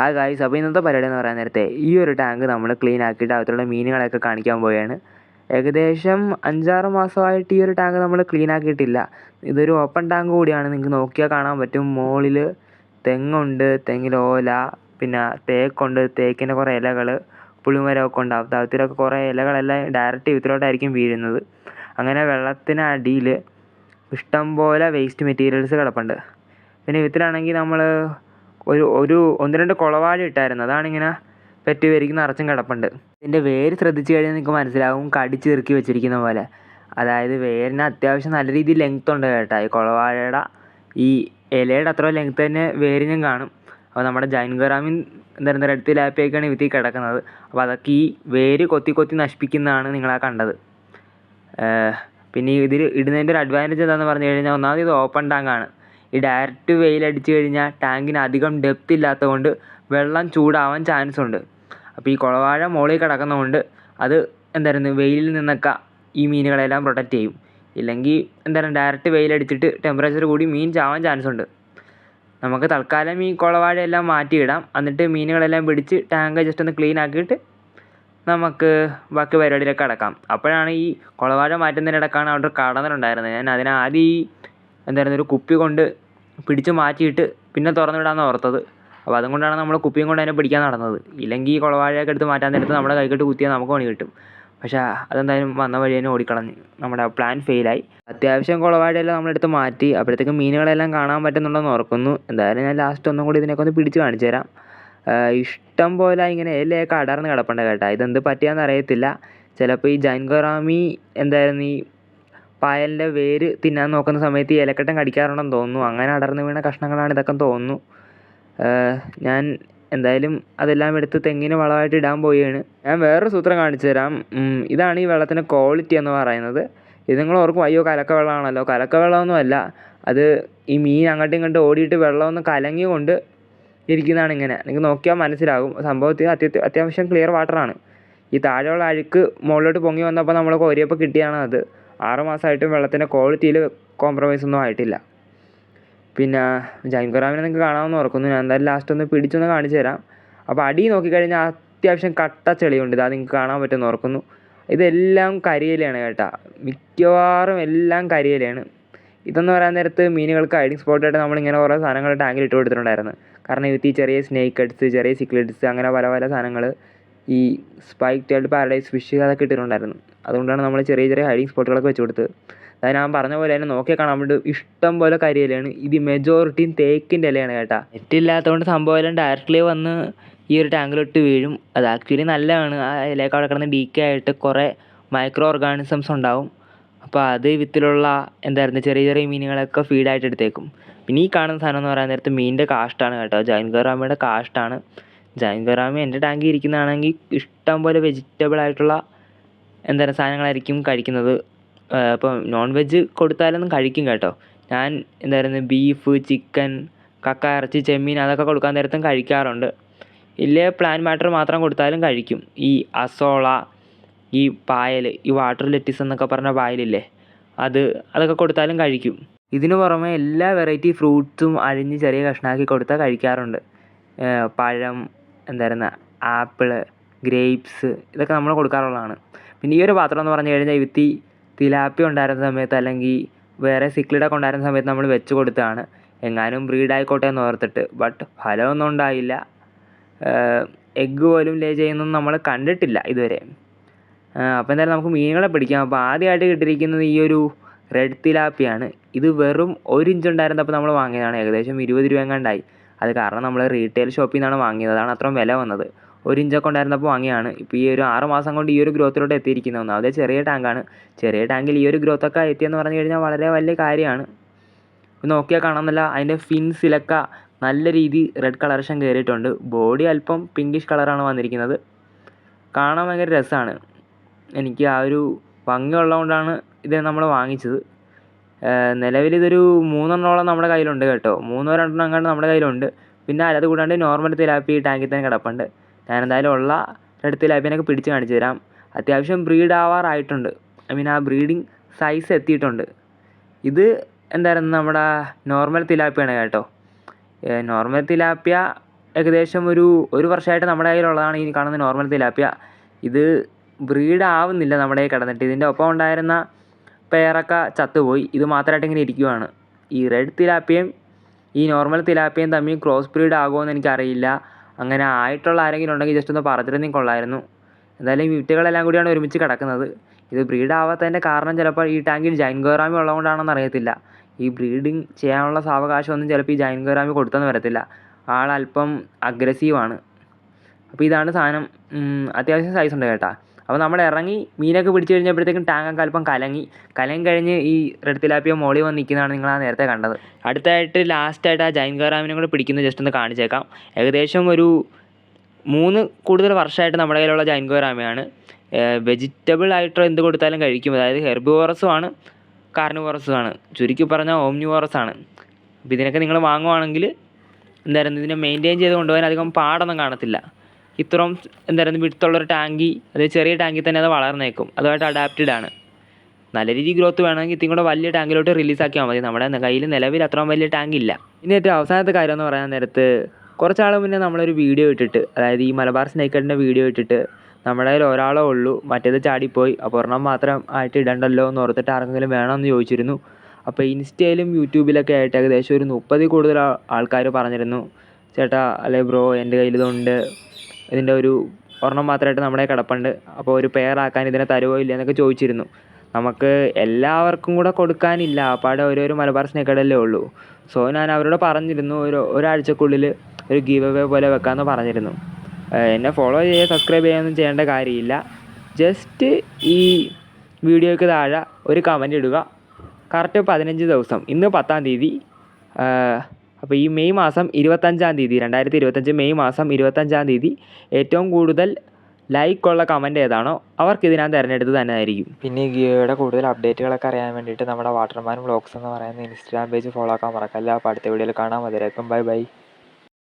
Hi guys അപ്പോൾ ഇന്നത്തെ പരിപാടി എന്ന് പറയാൻ നേരത്തെ ഈ ഒരു ടാങ്ക് നമ്മൾ ക്ലീൻ ആക്കിയിട്ട് അകത്തുള്ള മീനുകളെയൊക്കെ കാണിക്കാൻ പോവുകയാണ്. ഏകദേശം അഞ്ചാറ് മാസമായിട്ട് ഈ ഒരു ടാങ്ക് നമ്മൾ ക്ലീൻ ആക്കിയിട്ടില്ല. ഇതൊരു ഓപ്പൺ ടാങ്ക് കൂടിയാണ്. നിങ്ങൾക്ക് നോക്കിയാൽ കാണാൻ പറ്റും. മുകളിൽ തെങ്ങുണ്ട് തെങ്ങിൽ ഓല പിന്നെ തേക്കുണ്ട് തേക്കിന്റെ കുറേ ഇലകൾ പുളിമരമൊക്കെ ഉണ്ട്. അകത്തിലൊക്കെ കുറേ ഇലകളെല്ലാം ഡയറക്റ്റ് ഇതിലോട്ടായിരിക്കും വീഴുന്നത്. അങ്ങനെ വെള്ളത്തിനടിയിൽ ഇഷ്ടം പോലെ വേസ്റ്റ് മെറ്റീരിയൽസ് കിടപ്പുണ്ട്. പിന്നെ ഇതിലാണെങ്കിൽ നമ്മൾ ഒരു ഒരു ഒന്ന് രണ്ട് കുളവാഴ ഇട്ടായിരുന്നു. അതാണിങ്ങനെ പെറ്റ് പെരുകി നിറച്ചും കിടപ്പുണ്ട്. ഇതിന്റെ വേര് ശ്രദ്ധിച്ചു കഴിഞ്ഞാൽ നിങ്ങൾക്ക് മനസ്സിലാവും കടിച്ച് ഇറുക്കി വെച്ചിരിക്കുന്ന പോലെ. അതായത് വേരിന് അത്യാവശ്യം നല്ല രീതിയിൽ ലെങ്ത് ഉണ്ട് കേട്ടോ. ഈ കുളവാഴയുടെ ഈ ഇലയുടെ അത്ര ലെങ്ത് തന്നെ വേരിനും കാണും. അപ്പോൾ നമ്മുടെ ജൈൻഗറാമിൻ എന്തായിരുന്നു റെഡ് തിലാപ്പിയൊക്കെയാണ് വിത്തി കിടക്കുന്നത്. അപ്പോൾ അതൊക്കെ ഈ വേര് കൊത്തി കൊത്തി നശിപ്പിക്കുന്നതാണ് നിങ്ങളാ കണ്ടത്. പിന്നെ ഇതിൽ ഇടുന്നതിന്റെ ഒരു അഡ്വാന്റേജ് എന്താണെന്ന് പറഞ്ഞു കഴിഞ്ഞാൽ ഒന്നാമത് ഇത് ഓപ്പൺ ടാങ്കാണ് ഈ ഡയറക്റ്റ് വെയിലടിച്ച് കഴിഞ്ഞാൽ ടാങ്കിന് അധികം ഡെപ്ത് ഇല്ലാത്തതുകൊണ്ട് വെള്ളം ചൂടാവാൻ ചാൻസ് ഉണ്ട്. അപ്പോൾ ഈ കുളവാഴ മുകളിൽ കിടക്കുന്നതുകൊണ്ട് അത് എന്തായിരുന്നു? വെയിലിൽ നിന്നൊക്കെ ഈ മീനുകളെല്ലാം പ്രൊട്ടക്റ്റ് ചെയ്യും. ഇല്ലെങ്കിൽ എന്തായാലും ഡയറക്റ്റ് വെയിലടിച്ചിട്ട് ടെമ്പറേച്ചർ കൂടി മീൻ ചാവാൻ ചാൻസ് ഉണ്ട്. നമുക്ക് തൽക്കാലം ഈ കുളവാഴയെല്ലാം മാറ്റിയിടാം. എന്നിട്ട് മീനുകളെല്ലാം പിടിച്ച് ടാങ്ക് ജസ്റ്റ് ഒന്ന് ക്ലീൻ ആക്കിയിട്ട് നമുക്ക് ബാക്കി പരിപാടിയിലേക്ക് കടക്കാം. അപ്പോഴാണ് ഈ കുളവാഴ മാറ്റുന്നതിനിടക്കാണ് അവിടെ ഒരു കടന്നലുണ്ടായിരുന്നത് ഞാൻ അതിനാദ്യം ഈ എന്തായിരുന്നു ഒരു കുപ്പി കൊണ്ട് പിടിച്ച് മാറ്റിയിട്ട് പിന്നെ തുറന്നു വിടാമെന്ന് ഓർത്തത്. അപ്പോൾ അതുകൊണ്ടാണ് നമ്മൾ കുപ്പിയും കൊണ്ട് അതിനെ പിടിക്കാൻ നടന്നത്. ഇല്ലെങ്കിൽ ഈ കുളവാഴയൊക്കെ എടുത്ത് മാറ്റാൻ നേരത്ത് നമ്മുടെ കൈക്കോട്ട് കുത്തിയാൽ നമുക്ക് പണി കിട്ടും. പക്ഷേ അതെന്തായാലും വന്ന വഴി തന്നെ ഓടിക്കളഞ്ഞ്. നമ്മുടെ പ്ലാൻ ഫെയിലായി അത്യാവശ്യം കുളവാഴയെല്ലാം നമ്മളെടുത്ത് മാറ്റി അപ്പോഴത്തേക്കും മീനുകളെല്ലാം കാണാൻ പറ്റുന്നുണ്ടെന്ന് ഓർക്കുന്നു. എന്തായാലും ഞാൻ ലാസ്റ്റ് ഒന്നും കൂടി ഇതിനെയൊക്കെ ഒന്ന് പിടിച്ച് കാണിച്ചു തരാം. ഇഷ്ടം പോലെ ഇങ്ങനെ ഇലയൊക്കെ അടർന്ന് കിടപ്പുണ്ട് കേട്ടോ. ഇതെന്ത് പറ്റിയാന്ന് അറിയത്തില്ല. ചിലപ്പോൾ ഈ ജൈൻഗറാമി എന്തായിരുന്നു ഈ പായലിന്റെ വേര് തിന്നാൻ നോക്കുന്ന സമയത്ത് ഈ ഇലക്കട്ടൻ കടിക്കാറുണ്ടെന്ന് തോന്നുന്നു. അങ്ങനെ അടർന്നു വീണ കഷ്ണങ്ങളാണ് ഇതൊക്കെ തോന്നുന്നു. ഞാൻ എന്തായാലും അതെല്ലാം എടുത്ത് തെങ്ങിന് വളമായിട്ട് ഇടാൻ പോവുകയാണ്. ഞാൻ വേറൊരു സൂത്രം കാണിച്ചു തരാം. ഇതാണ് ഈ വെള്ളത്തിന്റെ ക്വാളിറ്റി എന്ന് പറയുന്നത്. ഇത് നിങ്ങൾ ഓർക്കും അയ്യോ കലക്ക വെള്ളമാണല്ലോ. കലക്ക വെള്ളമൊന്നും അല്ല. അത് ഈ മീൻ അങ്ങോട്ടും ഇങ്ങോട്ടും ഓടിയിട്ട് വെള്ളമൊന്ന് കലങ്ങി കൊണ്ട് ഇരിക്കുന്നതാണ് ഇങ്ങനെ. നിങ്ങൾക്ക് നോക്കിയാൽ മനസ്സിലാകും. സംഭവത്തിൽ അത്യ അത്യാവശ്യം ക്ലിയർ വാട്ടറാണ് ഈ താഴെയുള്ള അഴുക്ക് മുകളിലോട്ട് പൊങ്ങി വന്നപ്പോൾ നമ്മൾ കോരിയപ്പോൾ കിട്ടിയതാണ് അത്. ആറ് മാസമായിട്ടും വെള്ളത്തിന്റെ ക്വാളിറ്റിയിൽ കോംപ്രമൈസ് ഒന്നും ആയിട്ടില്ല. പിന്നെ ജൈൻകുറാമിനെ നിങ്ങൾക്ക് കാണാമെന്ന് ഓർക്കുന്നു. ഞാൻ എന്തായാലും ലാസ്റ്റ് ഒന്ന് പിടിച്ചൊന്ന് കാണിച്ചു തരാം. അപ്പോൾ അടി നോക്കിക്കഴിഞ്ഞാൽ അത്യാവശ്യം കട്ട ചെളിയുണ്ട്. ഇതാ നിങ്ങൾക്ക് കാണാൻ പറ്റുമെന്ന് ഓർക്കുന്നു. ഇതെല്ലാം കരിയിലയാണ് കേട്ടോ. മിക്കവാറും എല്ലാം കരിയിലയാണ്. ഇതെന്ന് പറയാൻ നേരത്ത് മീനുകൾക്ക് ഹൈഡിങ് സ്പോട്ടായിട്ട് നമ്മളിങ്ങനെ കുറേ സാധനങ്ങൾ ടാങ്കിൽ ഇട്ട് കൊടുത്തിട്ടുണ്ടായിരുന്നു. കാരണം ഇത് ചെറിയ സ്നേക്ക് എഡ്സ് ചെറിയ സിക്ലിഡ്സ് അങ്ങനെ പല പല സാധനങ്ങൾ ഈ സ്പൈക്ക് ടൈൽഡ് പാരഡൈസ് ഫിഷ് അതൊക്കെ ഇട്ടിട്ടുണ്ടായിരുന്നു. അതുകൊണ്ടാണ് നമ്മൾ ചെറിയ ചെറിയ ഹൈഡിങ് സ്പോട്ടുകളൊക്കെ വെച്ച് കൊടുത്തത്. അത് ഞാൻ പറഞ്ഞ പോലെ തന്നെ നോക്കിയാൽ കാണാൻ വേണ്ടി ഇഷ്ടം പോലെ കരിയിലയാണ് ഇത് മെജോറിറ്റിയും തേക്കിന്റെ ഇലയാണ് കേട്ടോ. നെറ്റില്ലാത്തതുകൊണ്ട് സംഭവം എല്ലാം ഡയറക്റ്റ്ലി വന്ന് ഈ ഒരു ടാങ്കിലോട്ട് വീഴും. അത് ആക്ച്വലി നല്ലതാണ്. ആ ഇലയൊക്കെ അവിടെ കിടന്ന് ഡീക്കേ ആയിട്ട് കുറേ മൈക്രോ ഓർഗാനിസംസ് ഉണ്ടാവും. അപ്പോൾ അത് വിത്തിലുള്ള എന്തായിരുന്നു ചെറിയ ചെറിയ മീനുകളൊക്കെ ഫീഡായിട്ട് എടുത്തേക്കും. പിന്നെ ഈ കാണുന്ന സാധനം എന്ന് പറയാൻ നേരത്ത് മീനിന്റെ കാഷ്ടാണ് കേട്ടോ. ജൈൻ ജൈൻഗറാമിയുടെ കാഷ്ടാണ് ജൈൻഗറാമി എന്റെ ടാങ്കിൽ ഇരിക്കുന്നതാണെങ്കിൽ ഇഷ്ടം പോലെ വെജിറ്റബിൾ ആയിട്ടുള്ള എന്താണ് സാധനങ്ങളായിരിക്കും കഴിക്കുന്നത്. ഇപ്പം നോൺ വെജ് കൊടുത്താലൊന്നും കഴിക്കും കേട്ടോ. ഞാൻ എന്തായിരുന്നു ബീഫ് ചിക്കൻ കക്ക ഇറച്ചി ചെമ്മീൻ അതൊക്കെ കൊടുക്കാൻ നേരത്തും കഴിക്കാറുണ്ട്. ഇല്ലേ പ്ലാൻ മാറ്റർ മാത്രം കൊടുത്താലും കഴിക്കും. ഈ അസോള ഈ പായൽ ഈ വാട്ടർ ലെറ്റിസ് എന്നൊക്കെ പറഞ്ഞ പായലില്ലേ അത് അതൊക്കെ കൊടുത്താലും കഴിക്കും. ഇതിനു പുറമെ എല്ലാ വെറൈറ്റി ഫ്രൂട്ട്സും അരിഞ്ഞ് ചെറിയ കഷ്ണമാക്കി കൊടുത്താൽ കഴിക്കാറുണ്ട്. പഴം എന്തായിരുന്നു? ആപ്പിൾ ഗ്രേപ്സ് ഇതൊക്കെ നമ്മൾ കൊടുക്കാറുള്ളതാണ്. പിന്നെ ഈ ഒരു പാത്രം എന്ന് പറഞ്ഞു കഴിഞ്ഞാൽ വിത്തി തിലാപ്പി ഉണ്ടായിരുന്ന സമയത്ത് അല്ലെങ്കിൽ വേറെ സിക്ലിഡൊക്കെ ഉണ്ടായിരുന്ന സമയത്ത് നമ്മൾ വെച്ച് കൊടുത്തതാണ്. എങ്ങാനും ബ്രീഡായിക്കോട്ടെ എന്ന് ഓർത്തിട്ട്. ബട്ട് ഫലമൊന്നും ഉണ്ടായില്ല. എഗ്ഗ് പോലും ലേ ചെയ്യുന്നൊന്നും നമ്മൾ കണ്ടിട്ടില്ല ഇതുവരെ. അപ്പോൾ എന്തായാലും നമുക്ക് മീനുകളെ പിടിക്കാം. അപ്പോൾ ആദ്യമായിട്ട് കിട്ടിയിരിക്കുന്നത് ഈ ഒരു റെഡ് തിലാപ്പിയാണ്. ഇത് വെറും ഒരു ഇഞ്ച് ഉണ്ടായിരുന്നപ്പോൾ നമ്മൾ വാങ്ങിയതാണ്. ഏകദേശം ഇരുപത് രൂപ എങ്ങാണ്ടായി. അത് കാരണം നമ്മൾ റീറ്റെയിൽ ഷോപ്പിൽ നിന്നാണ് വാങ്ങിയത്. അതാണ് അത്രയും വില വന്നത്. ഒരു ഇഞ്ചൊക്കെ ഉണ്ടായിരുന്നപ്പോൾ വാങ്ങിയാണ്. ഇപ്പോൾ ഈ ഒരു ആറ് മാസം കൊണ്ട് ഈ ഒരു ഗ്രോത്തിലോട്ട് എത്തിയിരിക്കുന്നത്. ഒന്നാമത് ചെറിയ ടാങ്കാണ് ചെറിയ ടാങ്കിൽ ഈ ഒരു ഗ്രോത്തൊക്കെ എത്തിയെന്ന് പറഞ്ഞു കഴിഞ്ഞാൽ വളരെ വലിയ കാര്യമാണ്. നോക്കിയാൽ കാണാമെന്നല്ല അതിന്റെ ഫിൻസിലൊക്കെ നല്ല രീതി റെഡ് കളർഷൻ കയറിയിട്ടുണ്ട് ബോഡി അല്പം പിങ്കിഷ് കളറാണ് വന്നിരിക്കുന്നത്. കാണാൻ ഭയങ്കര രസമാണ് എനിക്ക് ആ ഒരു ഭംഗിയുള്ളതുകൊണ്ടാണ് ഇത് നമ്മൾ വാങ്ങിച്ചത്. നിലവിൽ ഇതൊരു മൂന്നെണ്ണോളം നമ്മുടെ കയ്യിലുണ്ട് കേട്ടോ. മൂന്നോ രണ്ടെണ്ണം എങ്ങാണ്ട് നമ്മുടെ കയ്യിലുണ്ട്. പിന്നെ അത് കൂടാണ്ട് നോർമൽ തിലാപ്പി ടാങ്കിൽ തന്നെ കിടപ്പുണ്ട്. ഞാൻ എന്തായാലും ഉള്ള റെഡ് തിലാപ്പിനെയൊക്കെ പിടിച്ച് കാണിച്ചു തരാം. അത്യാവശ്യം ബ്രീഡ് ആവാറായിട്ടുണ്ട്. ഐ മീൻ ആ ബ്രീഡിങ് സൈസ് എത്തിയിട്ടുണ്ട്. ഇത് എന്തായിരുന്നു നമ്മുടെ നോർമൽ തിലാപ്പിയാണ് കേട്ടോ. നോർമൽ തിലാപ്പിയ ഏകദേശം ഒരു ഒരു വർഷമായിട്ട് നമ്മുടെ കയ്യിലുള്ളതാണ് ഈ കാണുന്ന നോർമൽ തിലാപ്പിയ ഇത് ബ്രീഡ് ആവുന്നില്ല നമ്മുടെ കയ്യിൽ കിടന്നിട്ട്. ഇതിന്റെ ഒപ്പം ഉണ്ടായിരുന്ന പെയറൊക്കെ ചത്തുപോയി. ഇത് മാത്രമായിട്ട് ഇങ്ങനെ ഇരിക്കുവാണ്. ഈ റെഡ് തിലാപ്പിയയും ഈ നോർമൽ തിലാപ്പിയയും തമ്മിൽ ക്രോസ് ബ്രീഡ് ആകുമോ എന്ന് എനിക്കറിയില്ല. അങ്ങനെ ആയിട്ടുള്ള ആരെങ്കിലും ഉണ്ടെങ്കിൽ ജസ്റ്റ് ഒന്ന് പറഞ്ഞിരുന്നെങ്കിൽ കൊള്ളായിരുന്നു. എന്തായാലും ഈ വിറ്റുകളെല്ലാം കൂടിയാണ് ഒരുമിച്ച് കിടക്കുന്നത്. ഇത് ബ്രീഡ് ആവാത്തതിന്റെ കാരണം ചിലപ്പോൾ ഈ ടാങ്കിൽ ജൈൻ ഗോറാമി ഉള്ളതുകൊണ്ടാണെന്ന് അറിയത്തില്ല. ഈ ബ്രീഡിങ് ചെയ്യാനുള്ള സാവകാശമൊന്നും ചിലപ്പോൾ ഈ ജൈൻ ഗോറാമി കൊടുത്തെന്ന് വരത്തില്ല. ആൾ അല്പം അഗ്രസീവാണ് അപ്പോൾ ഇതാണ് സാധനം. അത്യാവശ്യം സൈസ് ഉണ്ട് കേട്ടാ. അപ്പോൾ നമ്മൾ ഇറങ്ങി മീനൊക്കെ പിടിച്ച് കഴിഞ്ഞപ്പോഴത്തേക്കും ടാങ്കൊക്കെ അല്പം കലങ്ങി. കലങ്ങി കഴിഞ്ഞ് ഈ റെഡ് തിലാപ്പിയ മോളി വന്ന് നിൽക്കുന്നതാണ് നിങ്ങൾ ആ നേരത്തെ കണ്ടത്. അടുത്തായിട്ട് ലാസ്റ്റായിട്ട് ആ ജൈൻ ഗോറാമിനെ കൂടെ പിടിക്കുന്നത് ജസ്റ്റ് ഒന്ന് കാണിച്ചേക്കാം. ഏകദേശം ഒരു മൂന്ന് കൂടുതൽ വർഷമായിട്ട് നമ്മുടെ കയ്യിലുള്ള ജൈൻ ഗോറാമയാണ് വെജിറ്റബിൾ ആയിട്ടോ എന്ത് കൊടുത്താലും കഴിക്കും. അതായത് ഹെർബിവോറസും ആണ് കാർണിവോറസും ആണ്. ചുരുക്കി പറഞ്ഞാൽ ഓംനിവോറസ് ആണ്. അപ്പോൾ ഇതിനൊക്കെ നിങ്ങൾ വാങ്ങുവാണെങ്കിൽ എന്തായിരുന്നു? ഇതിനെ മെയിന്റെയിൻ ചെയ്ത് കൊണ്ടുപോകാൻ അധികം പാടൊന്നും കാണത്തില്ല. ഇത്രയും എന്താ പറയുക വിടുത്തുള്ളൊരു ടാങ്കി അത് ചെറിയ ടാങ്കിൽ തന്നെ അത് വളർന്നേക്കും. അതുമായിട്ട് അഡാപ്റ്റഡ് ആണ്. നല്ല രീതിയിൽ ഗ്രോത്ത് വേണമെങ്കിൽ ഇത്തിരി കൂടെ വലിയ ടാങ്കിലോട്ട് റിലീസാക്കിയാൽ മതി. നമ്മുടെ കയ്യിൽ നിലവിൽ അത്രയും വലിയ ടാങ്ക് ഇല്ല. ഇനി ഏറ്റവും അവസാനത്തെ കാര്യം എന്ന് പറയാൻ നേരത്ത് കുറച്ചാൾ മുന്നേ നമ്മളൊരു വീഡിയോ ഇട്ടിട്ട് അതായത് ഈ മലബാർ സ്നേക്കറിന്റെ വീഡിയോ ഇട്ടിട്ട് നമ്മുടെ കയ്യിൽ ഒരാളേ ഉള്ളൂ മറ്റേത് ചാടിപ്പോയി അപ്പോൾ ഒരെണ്ണം മാത്രം ആയിട്ട് ഇടണ്ടല്ലോ എന്ന് ഓർത്തിട്ട് ആർക്കെങ്കിലും വേണമെന്ന് ചോദിച്ചിരുന്നു. അപ്പോൾ ഇൻസ്റ്റയിലും യൂട്യൂബിലൊക്കെ ആയിട്ട് ഏകദേശം ഒരു മുപ്പതിൽ കൂടുതൽ ആൾക്കാർ പറഞ്ഞിരുന്നു ചേട്ടാ അല്ലെ ബ്രോ എന്റെ കയ്യിൽ ഇതുണ്ട്. ഇതിന്റെ ഒരു ഒരെണ്ണം മാത്രമായിട്ട് നമ്മുടെ കിടപ്പുണ്ട്. അപ്പോൾ ഒരു പെയർ ആക്കാൻ ഇതിനെ തരുമോ ഇല്ല എന്നൊക്കെ ചോദിച്ചിരുന്നു. നമുക്ക് എല്ലാവർക്കും കൂടെ കൊടുക്കാനില്ല. അപ്പാടെ ഓരോരോ മലബാർ സ്നേക്കടല്ലേ ഉള്ളൂ. സോ ഞാൻ അവരോട് പറഞ്ഞിരുന്നു. ഒരു ഒരാഴ്ചക്കുള്ളിൽ ഒരു ഗീവ് അവേ പോലെ വെക്കാമെന്ന് പറഞ്ഞിരുന്നു. എന്നെ ഫോളോ ചെയ്യുക സബ്സ്ക്രൈബ് ചെയ്യുകയൊന്നും ചെയ്യേണ്ട കാര്യമില്ല. ജസ്റ്റ് ഈ വീഡിയോയ്ക്ക് താഴെ ഒരു കമന്റ് ഇടുക. കറക്റ്റ് പതിനഞ്ച് ദിവസം. ഇന്ന് പത്താം തീയതി. അപ്പോൾ ഈ മെയ് മാസം ഇരുപത്തഞ്ചാം തീയതി രണ്ടായിരത്തി ഇരുപത്തഞ്ച് മെയ് മാസം ഇരുപത്തഞ്ചാം തീയതി ഏറ്റവും കൂടുതൽ ലൈക്കുള്ള കമന്റ് ഏതാണോ അവർക്ക് ഇതിനകത്ത് തിരഞ്ഞെടുത്ത് തന്നെ ആയിരിക്കും. പിന്നെ ഈ ഗിയോയുടെ കൂടുതൽ അപ്ഡേറ്റുകളൊക്കെ അറിയാൻ വേണ്ടിയിട്ട് നമ്മുടെ വാട്ടർമാൻ വ്ളോഗ്സ് എന്ന് പറയുന്ന ഇൻസ്റ്റാഗ്രാം പേജ് ഫോളോ ആക്കാൻ മറക്കല്ല. അപ്പോൾ അടുത്ത വീഡിയോയിൽ കാണാം. അതിലേക്കും ബൈ ബൈ